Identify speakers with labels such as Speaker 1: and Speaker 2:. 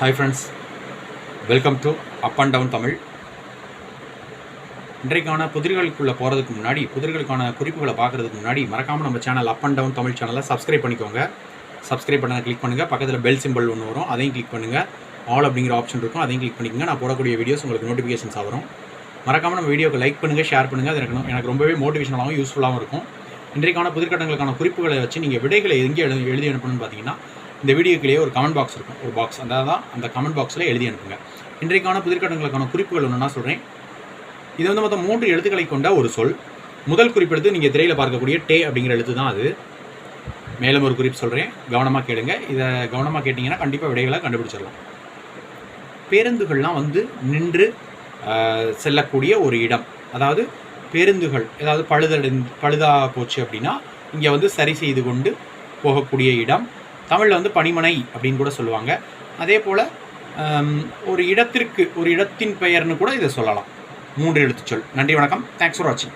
Speaker 1: Hi friends welcome to up and down Tamil இன்றைக்கான புதிர்களுக்குள்ளே போகிறதுக்கு முன்னாடி புதிர்களுக்கான குறிப்புகளை பார்க்குறதுக்கு முன்னாடி மறக்காமல் நம்ம channel up and down Tamil சேனலை சப்ஸ்கிரைப் பண்ணிக்கோங்க. சப்ஸ்கிரைப் பண்ண கிளிக் பண்ணுங்கள் பக்கத்தில் பெல் சிம்பிள் ஒன்று வரும். அதையும் கிளிக் பண்ணுங்கள் ஆல் அப்படிங்கிற ஆப்ஷன் இருக்கும். அதையும் கிளிக் பண்ணிக்கோங்க. நான் போடக்கூடிய வீடியோஸ் உங்களுக்கு நோட்டிஃபிகேஷன்ஸ் வரும். மறக்காமல் நம்ம வீடியோக்கு லைக் பண்ணுங்கள் ஷேர் பண்ணுங்கள் அது எனக்கு எனக்கு ரொம்பவே மோட்டிவேஷனலாகவும் யூஸ்ஃபுல்லாகவும் இருக்கும். இன்றைக்கான புதிர்கட்டங்களுக்கான குறிப்புகளை வச்சு நீங்கள் விடைகளை எங்கே எழுதி எழுதி அனுப்பணும்னு பார்த்தீங்கன்னா இந்த வீடியோக்கிலேயே ஒரு கமெண்ட் பாக்ஸ் இருக்கும். ஒரு பாக்ஸ் அதாவது தான் அந்த கமெண்ட் பாக்ஸில் எழுதி அனுப்புங்க. இன்றைக்கான புதிர்கட்டங்களுக்கான குறிப்புகள் ஒன்றுனா சொல்கிறேன் இது வந்து மொத்தம் மூன்று எழுத்துக்களை கொண்ட ஒரு சொல். முதல் குறிப்பெடுத்து நீங்கள் திரையில் பார்க்கக்கூடிய டே அப்படிங்கிற எழுத்து தான் அது. மேலும் ஒரு குறிப்பு சொல்கிறேன் கவனமாக கேளுங்க. இதை கவனமாக கேட்டிங்கன்னா கண்டிப்பாக விடைகளை கண்டுபிடிச்சிடலாம். பேருந்துகள்லாம் வந்து நின்று செல்லக்கூடிய ஒரு இடம். அதாவது பேருந்துகள் ஏதாவது பழுதடைந்து பழுதாக போச்சு அப்படின்னா இங்கே வந்து சரி செய்து கொண்டு போகக்கூடிய இடம். தமிழில் வந்து பணிமனை அப்படின்னு கூட சொல்லுவாங்க. அதே போல் ஒரு இடத்திற்கு ஒரு இடத்தின் பெயர்னு கூட இதை சொல்லலாம். மூன்று எழுத்துச்சொல். நன்றி வணக்கம். தேங்க்ஸ் ஃபார் வாட்சிங்